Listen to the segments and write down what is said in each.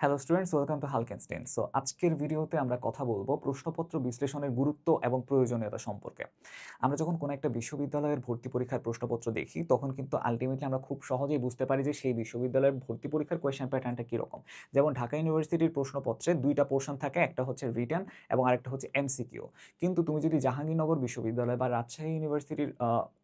Hello students welcome to হালকেনস্টেন so আজকের ভিডিওতে আমরা কথা বলব প্রশ্নপত্র বিশ্লেষণের গুরুত্ব এবং প্রয়োজনীয়তা সম্পর্কে। আমরা যখন কোনো একটা বিশ্ববিদ্যালয়ের ভর্তি পরীক্ষার প্রশ্নপত্র দেখি, তখন কিন্তু আলটিমেটলি আমরা খুব সহজেই বুঝতে পারি যে সেই বিশ্ববিদ্যালয়ের ভর্তি পরীক্ষার কোয়েশ্চেন প্যাটার্নটা কীরকম। যেমন ঢাকা ইউনিভার্সিটির প্রশ্নপত্রে দুইটা পোর্শন থাকে, একটা হচ্ছে রিটার্ন এবং আরেকটা হচ্ছে এমসিকিউ কিন্তু তুমি যদি জাহাঙ্গীরনগর বিশ্ববিদ্যালয় বা রাজশাহী ইউনিভার্সিটির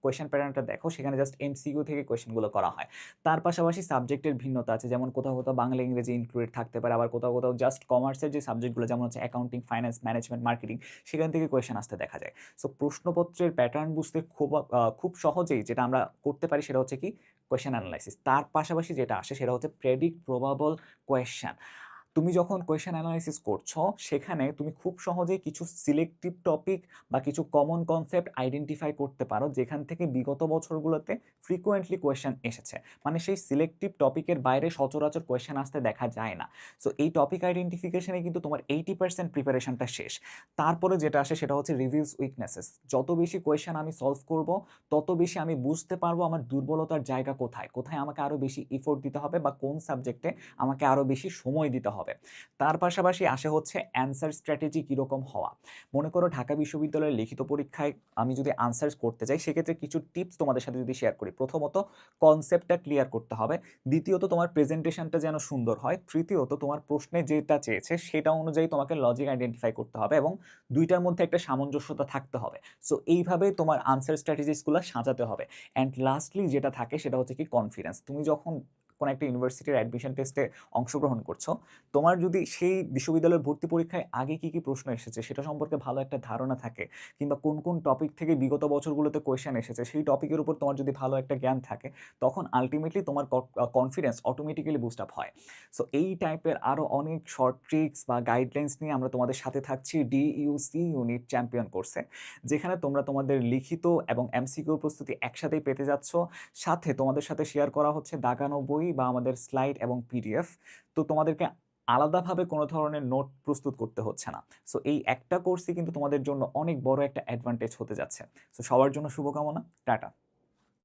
কোয়েশ্চেন প্যাটার্নটা দেখো, সেখানে জাস্ট এমসিকিউ থেকে কোয়েশ্চেনগুলো করা হয়। তার পাশাপাশি সাবজেক্টের ভিন্নতা আছে, যেমন কোথাও কোথাও বাংলা, ইংরেজি ইনক্লুডেড থাকতে পারে। আবার কোথাও কোথাও জাস্ট কমার্সের যে সাবজেক্টগুলো যেমন হচ্ছে অ্যাকাউন্টিং ফাইন্যান্স ম্যানেজমেন্ট মার্কেটিং সেখান থেকে কোয়েশন আসতে দেখা যায়। সো প্রশ্নপত্রের প্যাটার্ন বুঝতে খুব খুব সহজেই যেটা আমরা করতে পারি সেটা হচ্ছে কি? কোয়েশন অ্যানালাইসিস তার পাশাপাশি যেটা আসে সেটা হচ্ছে প্রেডিক্ট প্রবাবল কোয়েশ্চেন তুমি যখন কোয়েশ্চেন অ্যানালাইসিস করছ, সেখানে তুমি খুব সহজেই কিছু সিলেক্টিভ টপিক বা কিছু কমন কনসেপ্ট আইডেন্টিফাই করতে পারো, যেখান থেকে বিগত বছরগুলোতে ফ্রিকোয়েন্টলি কোয়েশ্চেন এসেছে। মানে সেই সিলেক্টিভ টপিকের বাইরে সচরাচর কোয়েশ্চেন আসতে দেখা যায় না। সো এই টপিক আইডেন্টিফিকেশনে কিন্তু তোমার এইটি পার্সেন্ট প্রিপারেশনটা শেষ। তারপরে যেটা আসে, সেটা হচ্ছে রিভিউস উইকনেসেস যত বেশি কোয়েশ্চেন আমি সলভ করব, তত বেশি আমি বুঝতে পারব আমার দুর্বলতার জায়গা কোথায়। কোথায় আমাকে আরও বেশি ইফোর্ট দিতে হবে বা কোন সাবজেক্টে আমাকে আরও বেশি সময় দিতে হবে। তার পাশাপাশি আসে হচ্ছে অ্যান্সার স্ট্র্যাটেজি কীরকম হওয়া। মনে করো ঢাকা বিশ্ববিদ্যালয়ের লিখিত পরীক্ষায় আমি যদি আনসার করতে চাই, সেক্ষেত্রে কিছু টিপস তোমাদের সাথে যদি শেয়ার করি। প্রথমত কনসেপ্টটা ক্লিয়ার করতে হবে। দ্বিতীয়ত, তোমার প্রেজেন্টেশনটা যেন সুন্দর হয়। তৃতীয়ত, তোমার প্রশ্নে যেটা চেয়েছে, সেটা অনুযায়ী তোমাকে লজিক আইডেন্টিফাই করতে হবে এবং দুইটার মধ্যে একটা সামঞ্জস্যতা থাকতে হবে। সো এইভাবে তোমার আনসার স্ট্র্যাটেজিসগুলো সাজাতে হবে। অ্যান্ড লাস্টলি যেটা থাকে, সেটা হচ্ছে কি কনফিডেন্স তুমি যখন কোনো একটা ইউনিভার্সিটির অ্যাডমিশন টেস্টে অংশগ্রহণ করছ। তোমার যদি সেই বিশ্ববিদ্যালয়ের ভর্তি পরীক্ষায় আগে কি কি প্রশ্ন এসেছে সেটা সম্পর্কে ভালো একটা ধারণা থাকে কিংবা কোন কোন টপিক থেকে বিগত বছরগুলোতে কোয়েশ্চেন এসেছে সেই টপিকের উপর তোমার যদি ভালো একটা জ্ঞান থাকে, তখন আলটিমেটলি তোমার কনফিডেন্স অটোমেটিক্যালি বুস্ট আপ হয়। সো এই টাইপের আরও অনেক শর্ট ট্রিক্স বা গাইডলাইন্স নিয়ে আমরা তোমাদের সাথে থাকছি ডিইউসি ইউনিট চ্যাম্পিয়ন কোর্সে যেখানে তোমরা তোমাদের লিখিত এবং এমসিকিউ প্রস্তুতি একসাথেই পেতে যাচ্ছ। সাথে তোমাদের সাথে শেয়ার করা হচ্ছে দাগানো বই বা আমাদের স্লাইড এবং পিডিএফ তো তোমাদেরকে আলাদাভাবে কোনো ধরনের নোট প্রস্তুত করতে হচ্ছে না। সো এই একটা কোর্সই কিন্তু তোমাদের জন্য অনেক বড় একটা অ্যাডভান্টেজ হতে যাচ্ছে। সো সবার জন্য শুভকামনা, টাটা।